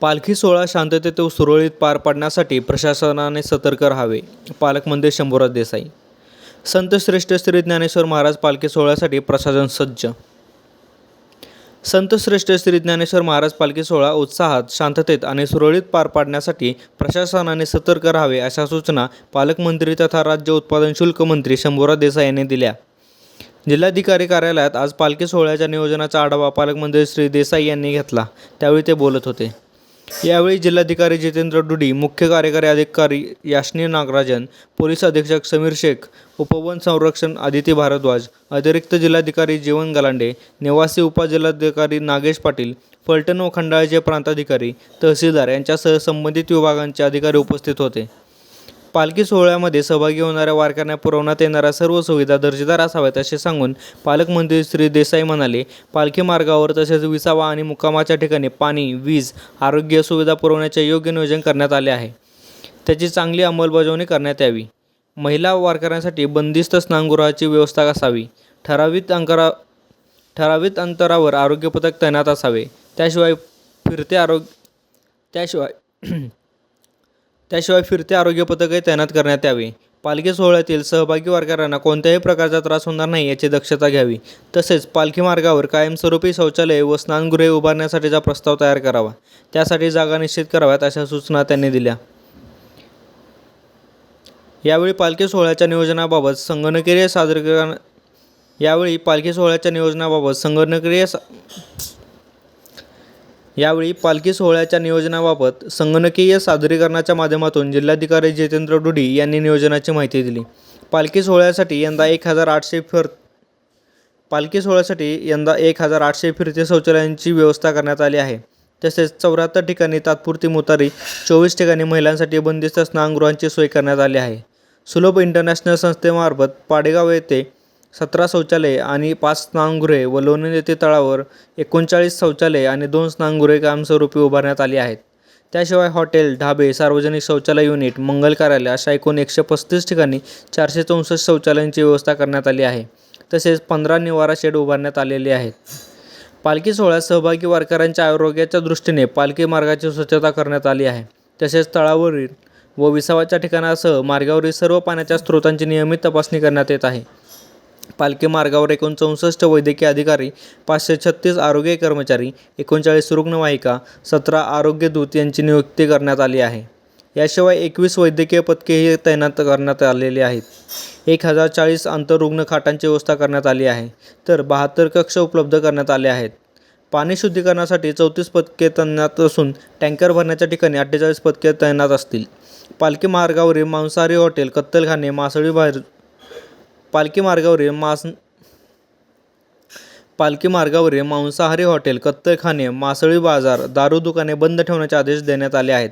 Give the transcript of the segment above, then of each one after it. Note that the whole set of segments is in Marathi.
पालखी सोहळा शांततेत व सुरळीत पार पाडण्यासाठी प्रशासनाने सतर्क राहावे. पालकमंत्री शंभूराज देसाई. संत श्रेष्ठ श्री ज्ञानेश्वर महाराज पालखी सोहळ्यासाठी प्रशासन सज्ज. संत श्रेष्ठ श्री ज्ञानेश्वर महाराज पालखी सोहळा उत्साहात शांततेत आणि सुरळीत पार पाडण्यासाठी प्रशासनाने सतर्क राहावे अशा सूचना पालकमंत्री तथा राज्य उत्पादन शुल्क मंत्री शंभूराज देसाई यांनी दिल्या. जिल्हाधिकारी कार्यालयात आज पालखी सोहळ्याच्या नियोजनाचा आढावा पालकमंत्री श्री देसाई यांनी घेतला. त्यावेळी ते बोलत होते. यावेळी जिल्हाधिकारी जितेंद्र डुडी मुख्य कार्यकारी अधिकारी याश्नी नागराजन पोलीस अधीक्षक समीर शेख उपवन संरक्षण आदिती भारद्वाज अतिरिक्त जिल्हाधिकारी जीवन गलांडे निवासी उपजिल्हाधिकारी नागेश पाटील फलटण व खंडाळ्याचे प्रांताधिकारी तहसीलदार यांच्यासह संबंधित विभागांचे अधिकारी उपस्थित होते. पालखी सोहळ्यामध्ये सहभागी होणाऱ्या वारकऱ्यांना पुरवण्यात येणाऱ्या सर्व सुविधा दर्जेदार असाव्यात असे सांगून पालकमंत्री श्री देसाई म्हणाले पालखी मार्गावर तसेच विसावा आणि मुक्कामाच्या ठिकाणी पाणी वीज आरोग्य सुविधा पुरवण्याचे योग्य नियोजन करण्यात आले आहे. त्याची चांगली अंमलबजावणी करण्यात यावी. महिला वारकऱ्यांसाठी बंदिस्त स्नानगृहाची व्यवस्था असावी. ठराविक अंतरा ठराविक अंतरावर आरोग्य पथक तैनात असावे. त्याशिवाय फिरते आरोग्य त्याशिवाय त्याशिवाय फिरते आरोग्य पथकही तैनात करण्यात यावे. पालखी सोहळ्यातील सहभागी वारकऱ्यांना कोणत्याही प्रकारचा त्रास होणार नाही याची दक्षता घ्यावी. तसेच पालखी मार्गावर कायमस्वरूपी शौचालय व स्नानगृहे उभारण्यासाठीचा प्रस्ताव तयार करावा. त्यासाठी जागा निश्चित कराव्यात अशा सूचना त्यांनी दिल्या. यावेळी पालखी सोहळ्याच्या नियोजनाबाबत संगणकीय सादरीकरण यावेळी पालखी सोहळ्याच्या नियोजनाबाबत संगणकीय सा यावेळी पालखी सोहळ्याच्या नियोजनाबाबत संगणकीय सादरीकरणाच्या माध्यमातून जिल्हाधिकारी जितेंद्र डुडी यांनी नियोजनाची माहिती दिली. पालखी सोहळ्यासाठी यंदा एक हजार आठशे फिर पालखी सोहळ्यासाठी यंदा एक हजार आठशे फिरते शौचालयांची व्यवस्था करण्यात आली आहे. तसेच चौऱ्याहत्तर ठिकाणी तात्पुरती मुतारी चोवीस ठिकाणी महिलांसाठी बंदिस्त स्नानगृहांची सोय करण्यात आली आहे. सुलभ इंटरनॅशनल संस्थेमार्फत पाडेगाव येथे सतरा शौचालये आणि पाच स्नानगृहे व लोणंद येथे तळावर एकोणचाळीस शौचालये आणि दोन स्नानगृहे कायमस्वरूपी उभारण्यात आली आहेत. त्याशिवाय हॉटेल ढाबे सार्वजनिक शौचालय युनिट मंगल कार्यालय अशा एकूण एकशे पस्तीस ठिकाणी चारशे चौसष्ट शौचालयांची व्यवस्था करण्यात आली आहे. तसेच पंधरा निवारा शेड उभारण्यात आलेले आहेत. पालखी सोहळ्यात सहभागी वारकऱ्यांच्या आरोग्याच्या दृष्टीने पालखी मार्गाची स्वच्छता करण्यात आली आहे. तसेच तळावरील व विसावाच्या ठिकाणासह मार्गावरील सर्व पाण्याच्या स्रोतांची नियमित तपासणी करण्यात येत आहे. पालखी मार्गावर एकूण चौसष्ट वैद्यकीय अधिकारी पाचशे छत्तीस आरोग्य कर्मचारी एकोणचाळीस रुग्णवाहिका सतरा आरोग्य दूत यांची नियुक्ती करण्यात आली आहे. याशिवाय एकवीस वैद्यकीय पथकेही तैनात करण्यात आलेली आहेत. एक हजार चाळीस आंतररुग्ण खाटांची व्यवस्था करण्यात आली आहे. तर बहात्तर कक्ष उपलब्ध करण्यात आले आहेत. पाणी शुद्धीकरणासाठी चौतीस पथके तैनात असून टँकर भरण्याच्या ठिकाणी अठ्ठेचाळीस पथके तैनात असतील. पालखी मार्गावरील मांसाहारी हॉटेल कत्तलखाने मासळी बाहेर पालखी मार्गावरील मांस पालखी मार्गावरील मांसाहारी हॉटेल कत्तलखाने मासळी बाजार दारू दुकाने बंद ठेवण्याचे आदेश देण्यात आले आहेत.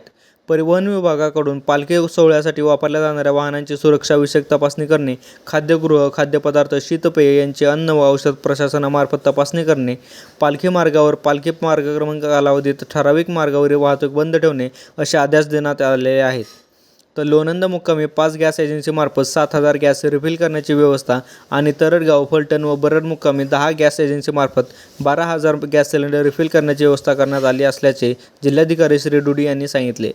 परिवहन विभागाकडून पालखी सोहळ्यासाठी वापरल्या जाणाऱ्या वाहनांची सुरक्षाविषयक तपासणी करणे खाद्यगृह खाद्यपदार्थ शीतपेय यांचे अन्न व औषध प्रशासनामार्फत तपासणी करणे पालखी मार्गावर पालखी मार्ग क्रमांक कालावधीत ठराविक मार्गावरील वाहतूक बंद ठेवणे असे आदेश देण्यात आलेले आहेत. तर लोणंद मुक्कामी पाच गॅस एजन्सीमार्फत सात हजार गॅस रिफिल करण्याची व्यवस्था आणि तरडगाव फलटण व बरड मुक्कामी दहा गॅस एजन्सीमार्फत बारा हजार गॅस सिलेंडर रिफिल करण्याची व्यवस्था करण्यात आली असल्याचे जिल्हाधिकारी श्री डुडी यांनी सांगितले.